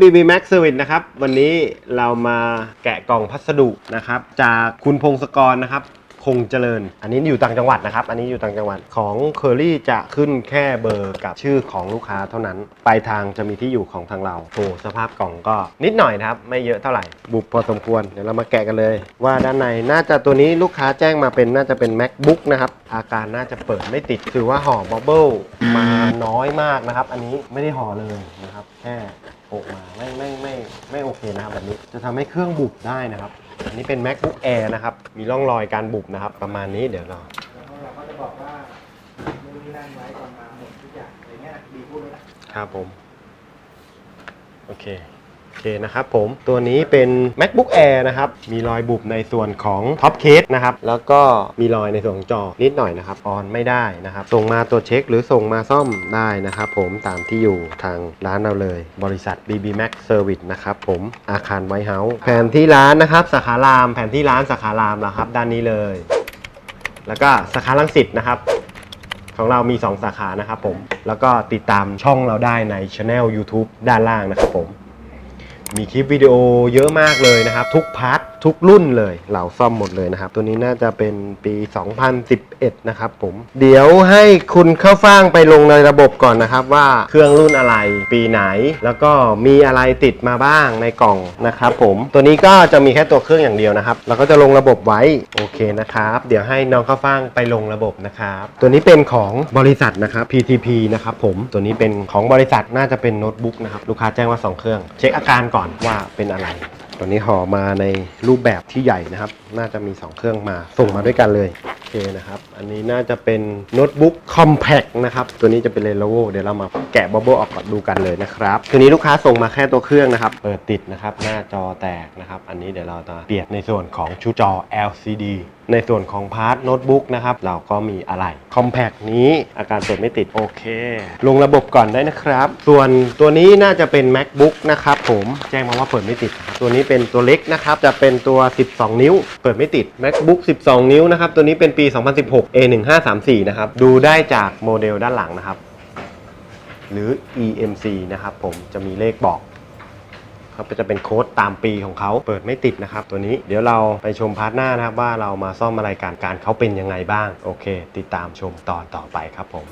BB Max Service นะครับ วันนี้เรามาแกะกล่องพัสดุนะครับ จากคุณพงศกรนะครับ คงเจริญ อันนี้อยู่ต่างจังหวัดนะครับ อันนี้อยู่ต่างจังหวัดของเคอรี่จะขึ้นแค่เบอร์กับชื่อของลูกค้าเท่านั้น ปลายทางจะมีที่อยู่ของทางเราโอ้สภาพกล่องก็นิดหน่อยนะครับ ไม่เยอะเท่าไหร่ บุบพอสมควร เดี๋ยวเรามาแกะกันเลย ว่าด้านในน่าจะตัวนี้ลูกค้าแจ้งมาเป็นน่าจะเป็น macbook นะครับ อาการน่าจะเปิดไม่ติดถือว่าห่อบับเบิลมาน้อยมากนะครับ อันนี้ไม่ได้ห่อเลยนะครับ แค่ โปะมาไม่ไม่ไม่ไม่โอเคนะครับแบบนี้จะทำให้เครื่องบุบได้นะครับ อันนี้เป็น macbook air นะครับ มีร่องรอยการบุบนะครับ ประมาณนี้เดี๋ยวเราเราก็จะบอกว่ามือนนี่นั่นไว้ก่อนมาหมดทุกอย่างอะไรเงี้ยดีพูดเลยนะครับผม โอเค อเคนะครับผมตัวนี้เป็น macbook air นะครับ มีรอยบุบในส่วนของท็อปเคสนะครับ แล้วก็มีรอยในส่วนของจอนิดหน่อยนะครับออนไม่ได้นะครับ ส่งมาตรวจเช็คหรือส่งมาซ่อมได้นะครับผมตามที่อยู่ทางร้านเราเลย บริษัท BB Max Service นะครับผมอาคารไวท์เฮาส์แผนที่ร้านนะครับสาขาราม แผนที่ร้านสาขารามนะครับ ด้านนี้เลย แล้วก็สาขาลังสิตนะครับของเรามี 2 สาขานะครับผม แล้วก็ติดตามช่องเราได้ในช anel YouTube ด้านล่างนะครับผม มีคลิปวิดีโอเยอะมากเลยนะครับ ทุกพาร์ททุกรุ่นเลยเราซ่อมหมดเลยนะครับ ตัวนี้น่าจะเป็นปี 2011 นะครับผม เดี๋ยวให้คุณเข้าฟ่างไปลงในระบบก่อนนะครับ ว่าเครื่องรุ่นอะไรปีไหน แล้วก็มีอะไรติดมาบ้างในกล่องนะครับผมตัวนี้ก็จะมีแค่ตัวเครื่องอย่างเดียวนะครับเราก็จะลงระบบไว้โอเคนะครับ เดี๋ยวให้น้องเข้าฟ่างไปลงระบบนะครับ ตัวนี้เป็นของบริษัทนะครับ PTP นะครับผมตัวนี้เป็นของบริษัทน่าจะเป็นโน้ตบุ๊กนะครับลูกค้าแจ้งว่า 2 เครื่อง เช็คอาการก่อนว่าเป็นอะไร ตัวนี้ห่อมาในรูปแบบที่ใหญ่นะครับ น่าจะมี 2 เครื่องมาส่งมาด้วยกันเลย นะครับ อันนี้น่าจะเป็นโน้ตบุ๊กคอมแพ t นะครับ ตัวนี้จะเป็นเลนโวเดี๋ยวเรามาแกะบับเบิลออกก่อนดูกันเลยนะครับตัวนี้ลูกค้าส่งมาแค่ตัวเครื่องนะครับ เปิดติดนะครับ หน้าจอแตกนะครับ อันนี้เดี๋ยวเราจะเปลี่ยนในส่วนของชุดจอ LCD ในส่วนของพาร์ทโน้ตบุ๊กนะครับ เราก็มีอะไรคอมแพ t นี้อาการเปิดไม่ติดโอเค ลงระบบก่อนได้นะครับ ส่วนตัวนี้น่าจะเป็น macbook นะครับผมแจ้งมาว่าเปิดไม่ติด ตัวนี้เป็นตัวเล็กนะครับจะเป็นตัว 12 นิ้ว เปิดไม่ติด macbook 12 นิ้วนะครับตัวนี้เป็นปี2016 A1534 นะครับ ดูได้จากโมเดลด้านหลังนะครับ หรือ EMC นะครับผมจะมีเลขบอกครับจะเป็นโค้ดตามปีของเขาเปิดไม่ติดนะครับ ตัวนี้เดี๋ยวเราไปชมพาร์ทหน้านะครับว่าเรามาซ่อมอะไรการการเขาเป็นยังไงบ้าง โอเค ติดตามชมตอนต่อไปครับผม